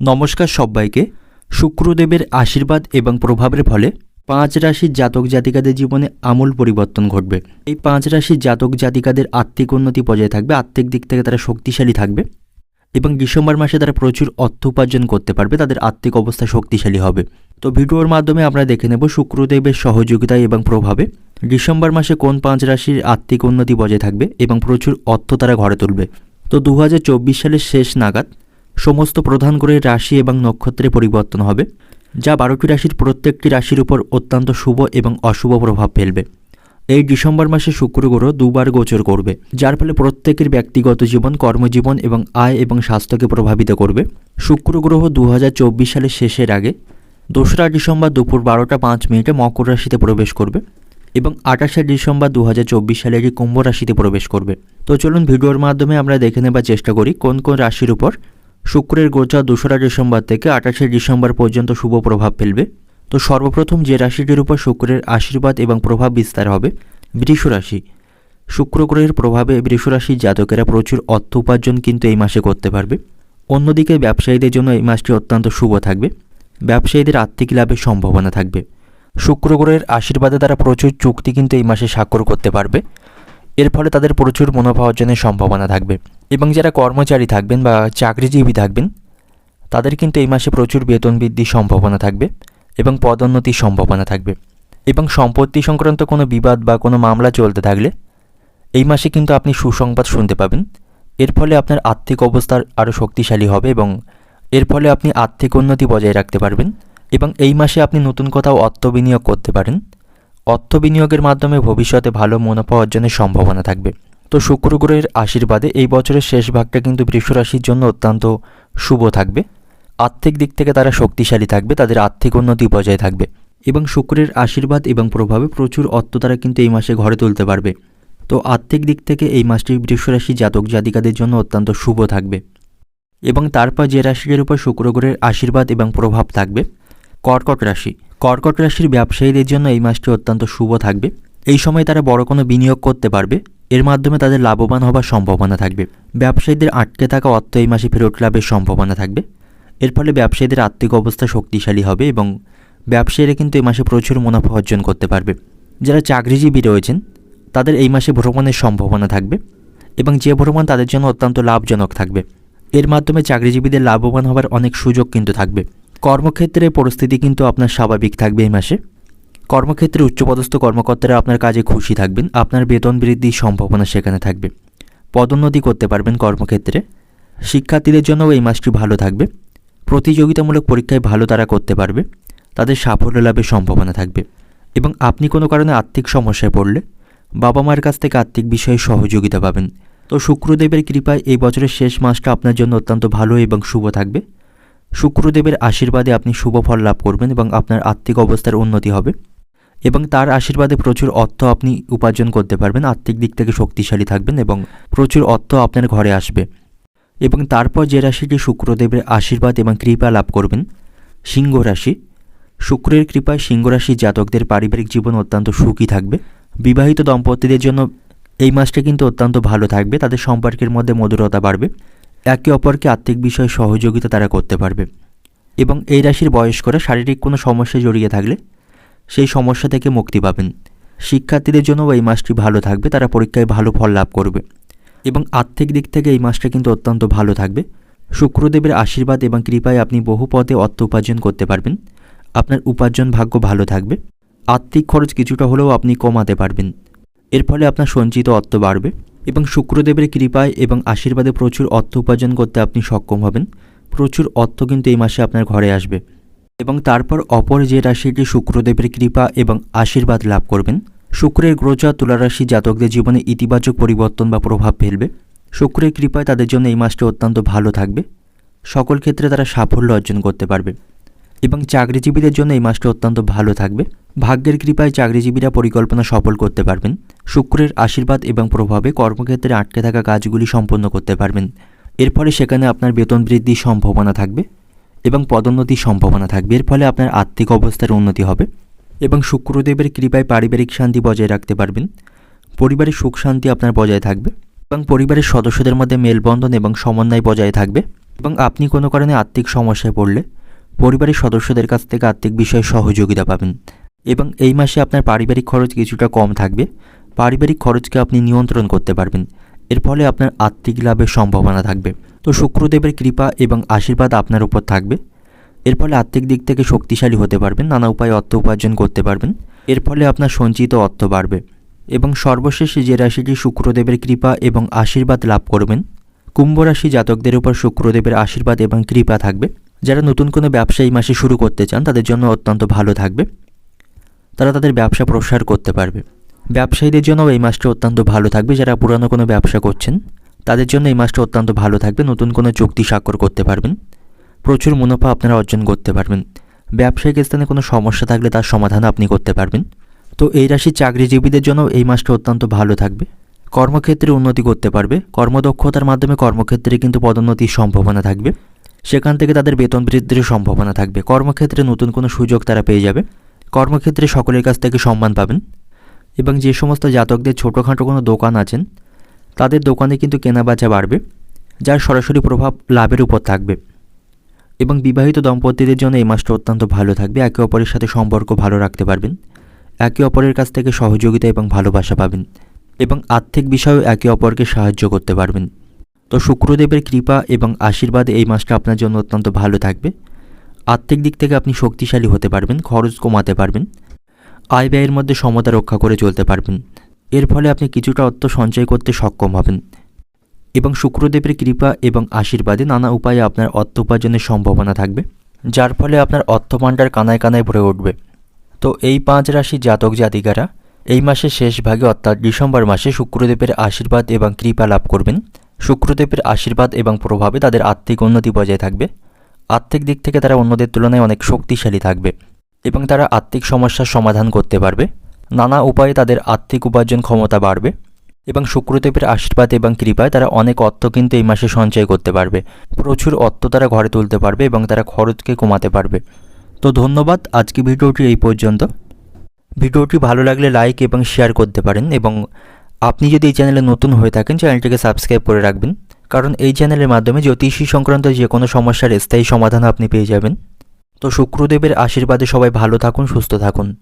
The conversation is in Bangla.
নমস্কার সবাইকে। শুক্রদেবের আশীর্বাদ এবং প্রভাবের ফলে পাঁচ রাশির জাতক জাতিকাদের জীবনে আমূল পরিবর্তন ঘটবে। এই পাঁচ রাশির জাতক জাতিকাদের আর্থিক উন্নতি বজায় থাকবে, আর্থিক দিক থেকে তারা শক্তিশালী থাকবে এবং ডিসেম্বর মাসে তারা প্রচুর অর্থ উপার্জন করতে পারবে, তাদের আর্থিক অবস্থা শক্তিশালী হবে। তো ভিডিওর মাধ্যমে আমরা দেখে নেব শুক্রদেবের সহযোগিতায় এবং প্রভাবে ডিসেম্বর মাসে কোন পাঁচ রাশির আর্থিক উন্নতি বজায় থাকবে এবং প্রচুর অর্থ তারা ঘরে তুলবে। তো দু হাজার চব্বিশ সালের শেষ নাগাদ সমস্ত প্রধান গ্রহের রাশি এবং নক্ষত্রে পরিবর্তন হবে, যা বারোটি রাশির প্রত্যেকটি রাশির উপর অত্যন্ত শুভ এবং অশুভ প্রভাব ফেলবে। এই ডিসেম্বর মাসে শুক্র গ্রহ দুবার গোচর করবে, যার ফলে প্রত্যেকের ব্যক্তিগত জীবন, কর্মজীবন এবং আয় এবং স্বাস্থ্যকে প্রভাবিত করবে। শুক্র গ্রহ দু হাজার চব্বিশ সালের শেষের আগে দোসরা ডিসেম্বর দুপুর বারোটা পাঁচ মিনিটে মকর রাশিতে প্রবেশ করবে এবং আঠাশে ডিসেম্বর দু হাজার চব্বিশ সালে এটি কুম্ভ রাশিতে প্রবেশ করবে। তো চলুন ভিডিওর মাধ্যমে আমরা দেখে নেবার চেষ্টা করি, কোন কোন রাশির উপর শুক্রের গোচর দোসরা ডিসেম্বর থেকে আঠাশে ডিসেম্বর পর্যন্ত শুভ প্রভাব ফেলবে। তো সর্বপ্রথম যে রাশিটির উপর শুক্রের আশীর্বাদ এবং প্রভাব বিস্তার হবে, বৃষ রাশি। প্রভাবে বৃষ রাশির জাতকেরা প্রচুর অর্থ উপার্জন কিন্তু এই মাসে করতে পারবে। অন্যদিকে ব্যবসায়ীদের জন্য এই মাসটি অত্যন্ত শুভ থাকবে। ব্যবসায়ীদের আর্থিক লাভের সম্ভাবনা থাকবে। শুক্র গ্রহের আশীর্বাদে তারা প্রচুর চুক্তি কিন্তু এই মাসে স্বাক্ষর করতে পারবে। এর ফলে তাদের প্রচুর মুনাফা অর্জনের সম্ভাবনা থাকবে। এবং যারা কর্মচারী থাকবেন বা চাকরিজীবী থাকবেন, তাদের কিন্তু এই মাসে প্রচুর বেতন বৃদ্ধির সম্ভাবনা থাকবে এবং পদোন্নতির সম্ভাবনা থাকবে। এবং সম্পত্তি সংক্রান্ত কোনো বিবাদ বা কোনো মামলা চলতে থাকলে এই মাসে কিন্তু আপনি সুসংবাদ শুনতে পাবেন। এর ফলে আপনার আর্থিক অবস্থা আরও শক্তিশালী হবে এবং এর ফলে আপনি আর্থিক উন্নতি বজায় রাখতে পারবেন এবং এই মাসে আপনি নতুন কোথাও অর্থ বিনিয়োগ করতে পারেন। অর্থ বিনিয়োগের মাধ্যমে ভবিষ্যতে ভালো মুনাফা অর্জনের সম্ভাবনা থাকবে। তো শুক্র গ্রহের আশীর্বাদে এই বছরের শেষ ভাগটা কিন্তু বৃষ রাশির জন্য অত্যন্ত শুভ থাকবে। আর্থিক দিক থেকে তারা শক্তিশালী থাকবে, তাদের আর্থিক উন্নতি বজায় থাকবে এবং শুক্রের আশীর্বাদ এবং প্রভাবে প্রচুর অর্থ তারা কিন্তু এই মাসে ঘরে তুলতে পারবে। তো আর্থিক দিক থেকে এই মাসটি বৃষ রাশি জাতক জাতিকাদের জন্য অত্যন্ত শুভ থাকবে এবং তারপর যে রাশিটির উপর শুক্র গ্রহের আশীর্বাদ এবং প্রভাব থাকবে, কর্কট রাশি। কর্কট রাশির ব্যবসায়ীদের জন্য এই মাসটি অত্যন্ত শুভ থাকবে। এই সময় তারা বড় কোনো বিনিয়োগ করতে পারবে এর মাধ্যমে তাদের লাভবান হবার সম্ভাবনা থাকবে। ব্যবসায়ীদের আটকে থাকা অর্থ এই মাসে ফেরত লাভের সম্ভাবনা থাকবে। এর ফলে ব্যবসায়ীদের আর্থিক অবস্থা শক্তিশালী হবে এবং ব্যবসায়ীরা কিন্তু এই মাসে প্রচুর মুনাফা অর্জন করতে পারবে। যারা চাকরিজীবী রয়েছেন, তাদের এই মাসে ভ্রমণের সম্ভাবনা থাকবে এবং যে ভ্রমণ তাদের জন্য অত্যন্ত লাভজনক থাকবে। এর মাধ্যমে চাকরিজীবীদের লাভবান হবার অনেক সুযোগ কিন্তু থাকবে। কর্মক্ষেত্রে পরিস্থিতি কিন্তু আপনার স্বাভাবিক থাকবে এই মাসে। কর্মক্ষেত্রে উচ্চপদস্থ কর্মকর্তারা আপনার কাজে খুশি থাকবেন, আপনার বেতন বৃদ্ধির সম্ভাবনা সেখানে থাকবে। পদোন্নতি করতে পারবেন কর্মক্ষেত্রে। শিক্ষার্থীদের জন্যও এই মাসটি ভালো থাকবে। প্রতিযোগিতামূলক পরীক্ষায় ভালো তারা করতে পারবে। তাদের সাফল্য লাভের সম্ভাবনা থাকবে। এবং আপনি কোনো কারণে আর্থিক সমস্যায় পড়লে বাবা মায়ের কাছ থেকে আর্থিক বিষয়ে সহযোগিতা পাবেন। তো শুক্রদেবের কৃপায় এই বছরের শেষ মাসটা আপনার জন্য অত্যন্ত ভালো এবং শুভ থাকবে। শুক্রদেবের আশীর্বাদে আপনি শুভ ফল লাভ করবেন এবং আপনার আর্থিক অবস্থার উন্নতি হবে। এবং তার আশীর্বাদে প্রচুর অর্থ আপনি উপার্জন করতে পারবেন, আর্থিক দিক থেকে শক্তিশালী থাকবেন এবং প্রচুর অর্থ আপনার ঘরে আসবে। এবং তারপর যে রাশিটি শুক্রদেবের আশীর্বাদ এবং কৃপা লাভ করবেন, সিংহ রাশি। শুক্রের কৃপায় সিংহ রাশির জাতকদের পারিবারিক জীবন অত্যন্ত সুখী থাকবে। বিবাহিত দম্পতিদের জন্য এই মাসটা কিন্তু অত্যন্ত ভালো থাকবে, তাদের সম্পর্কের মধ্যে মধুরতা বাড়বে। একে অপরকে আর্থিক বিষয়ে সহযোগিতা তারা করতে পারবে। এবং এই রাশির বয়স্করা শারীরিক কোনো সমস্যায় জড়িয়ে থাকলে সেই সমস্যা থেকে মুক্তি পাবেন। শিক্ষার্থীদের জন্যও এই মাসটি ভালো থাকবে, তারা পরীক্ষায় ভালো ফল লাভ করবে। এবং আর্থিক দিক থেকে এই মাসটা কিন্তু অত্যন্ত ভালো থাকবে। শুক্রদেবের আশীর্বাদ এবং কৃপায় আপনি বহু পথে অর্থ উপার্জন করতে পারবেন। আপনার উপার্জন ভাগ্য ভালো থাকবে। আর্থিক খরচ কিছুটা হলেও আপনি কমাতে পারবেন। এর ফলে আপনার সঞ্চিত অর্থ বাড়বে এবং শুক্রদেবের কৃপায় এবং আশীর্বাদে প্রচুর অর্থ উপার্জন করতে আপনি সক্ষম হবেন। প্রচুর অর্থ কিন্তু এই মাসে আপনার ঘরে আসবে। এবং তারপর অপর যে রাশিটি শুক্রদেবের কৃপা এবং আশীর্বাদ লাভ করবেন, শুক্রের গ্রহচার তুলারাশি জাতকদের জীবনে ইতিবাচক পরিবর্তন বা প্রভাব ফেলবে। শুক্রের কৃপায় তাদের জন্য এই মাসটি অত্যন্ত ভালো থাকবে। সকল ক্ষেত্রে তারা সাফল্য অর্জন করতে পারবে এবং চাকরিজীবীদের জন্য এই মাসটি অত্যন্ত ভালো থাকবে। ভাগ্যের কৃপায় চাকরিজীবীরা পরিকল্পনা সফল করতে পারবেন। শুক্রের আশীর্বাদ এবং প্রভাবে কর্মক্ষেত্রে আটকে থাকা কাজগুলি সম্পন্ন করতে পারবেন। এর ফলে সেখানে আপনার বেতন বৃদ্ধির সম্ভাবনা থাকবে। এবং পদোন্নতির সম্ভাবনা থাকবে। এর ফলে আপনার আর্থিক অবস্থার উন্নতি হবে এবং শুক্রদেবের কৃপায় পারিবারিক শান্তি বজায় রাখতে পারবেন। পরিবারের সুখ শান্তি আপনার বজায় থাকবে এবং পরিবারের সদস্যদের মধ্যে মেলবন্ধন এবং সমন্বয় বজায় থাকবে এবং আপনি কোনো কারণে আর্থিক সমস্যায় পড়লে পরিবারের সদস্যদের কাছ থেকে আর্থিক বিষয়ে সহযোগিতা পাবেন এবং এই মাসে আপনার পারিবারিক খরচ কিছুটা কম থাকবে। পারিবারিক খরচকে আপনি নিয়ন্ত্রণ করতে পারবেন। এর ফলে আপনার আর্থিক লাভের সম্ভাবনা থাকবে। তো শুক্রদেবের কৃপা এবং আশীর্বাদ আপনার উপর থাকবে। এর ফলে আর্থিক দিক থেকে শক্তিশালী হতে পারবেন, নানা উপায়ে অর্থ উপার্জন করতে পারবেন। এর ফলে আপনার সঞ্চিত অর্থ বাড়বে এবং সর্বশেষ যে রাশিটি শুক্রদেবের কৃপা এবং আশীর্বাদ লাভ করবেন, কুম্ভ রাশি জাতকদের উপর শুক্রদেবের আশীর্বাদ এবং কৃপা থাকবে। যারা নতুন কোনো ব্যবসা এই মাসে শুরু করতে চান, তাদের জন্য অত্যন্ত ভালো থাকবে। তারা তাদের ব্যবসা প্রসার করতে পারবে। ব্যবসায়ীদের জন্য এই মাসটা অত্যন্ত ভালো থাকবে। যারা পুরানো কোনো ব্যবসা করছেন তাদের জন্য এই মাসটা অত্যন্ত ভালো থাকবে, নতুন কোনো চুক্তি স্বাক্ষর করতে পারবেন। প্রচুর মুনাফা আপনারা অর্জন করতে পারবেন। ব্যবসায়িক স্থানে কোনো সমস্যা থাকলে তার সমাধান আপনি করতে পারবেন। তো এই রাশির চাকরিজীবীদের জন্য এই মাসটা অত্যন্ত ভালো থাকবে। কর্মক্ষেত্রে উন্নতি করতে পারবে। কর্মদক্ষতার মাধ্যমে কর্মক্ষেত্রে কিন্তু পদোন্নতির সম্ভাবনা থাকবে। সেখান থেকে তাদের বেতন বৃদ্ধির সম্ভাবনা থাকবে। কর্মক্ষেত্রে নতুন কোনো সুযোগ তারা পেয়ে যাবে। কর্মক্ষেত্রে সকলের কাছ থেকে সম্মান পাবেন। এবং যে সমস্ত জাতকদের ছোটোখাটো কোনো দোকান আছেন তাদের দোকানে কিন্তু কেনাবেচা বাড়বে, যার সরাসরি প্রভাব লাভের উপর থাকবে। এবং বিবাহিত দম্পতিদের জন্য এই মাসটা অত্যন্ত ভালো থাকবে। একে অপরের সাথে সম্পর্ক ভালো রাখতে পারবেন। একে অপরের কাছ থেকে সহযোগিতা এবং ভালোবাসা পাবেন। এবং আর্থিক বিষয়েও একে অপরকে সাহায্য করতে পারবেন। তো শুক্রদেবের কৃপা এবং আশীর্বাদ এই মাসটা আপনার জন্য অত্যন্ত ভালো থাকবে। আর্থিক দিক থেকে আপনি শক্তিশালী হতে পারবেন, খরচ কমাতে পারবেন। আয় ব্যয়ের মধ্যে সমতা রক্ষা করে চলতে পারবেন। এর ফলে আপনি কিছুটা অর্থ সঞ্চয় করতে সক্ষম হবেন। এবং শুক্রদেবের কৃপা এবং আশীর্বাদে নানা উপায়ে আপনার অর্থ উপার্জনের সম্ভাবনা থাকবে, যার ফলে আপনার অর্থভাণ্ডার কানায় কানায় ভরে উঠবে। তো এই পাঁচ রাশি জাতক জাতিকারা এই মাসের শেষ ভাগে, অর্থাৎ ডিসেম্বর মাসে শুক্রদেবের আশীর্বাদ এবং কৃপা লাভ করবেন। শুক্রদেবের আশীর্বাদ এবং প্রভাবে তাদের আর্থিক উন্নতি বজায় থাকবে। আর্থিক দিক থেকে তারা অন্যদের তুলনায় অনেক শক্তিশালী থাকবে এবং তারা আর্থিক সমস্যার সমাধান করতে পারবে। নানা উপায়ে তাদের আর্থিক উপার্জন ক্ষমতা বাড়বে এবং শুক্রদেবের আশীর্বাদ এবং কৃপায় তারা অনেক অর্থ কিন্তু এই মাসে সঞ্চয় করতে পারবে। প্রচুর অর্থ তারা ঘরে তুলতে পারবে এবং তারা খরচকে কমাতে পারবে। তো ধন্যবাদ আজকে ভিডিওটি এই পর্যন্ত। ভিডিওটি ভালো লাগলে লাইক এবং শেয়ার করতে পারেন এবং আপনি যদি এই চ্যানেলে নতুন হয়ে থাকেন, চ্যানেলটিকে সাবস্ক্রাইব করে রাখবেন। কারণ এই চ্যানেলের মাধ্যমে জ্যোতিষী সংক্রান্ত যে কোনো সমস্যার স্থায়ী সমাধান আপনি পেয়ে যাবেন। তো শুক্রদেবের আশীর্বাদে সবাই ভালো থাকুন, সুস্থ থাকুন।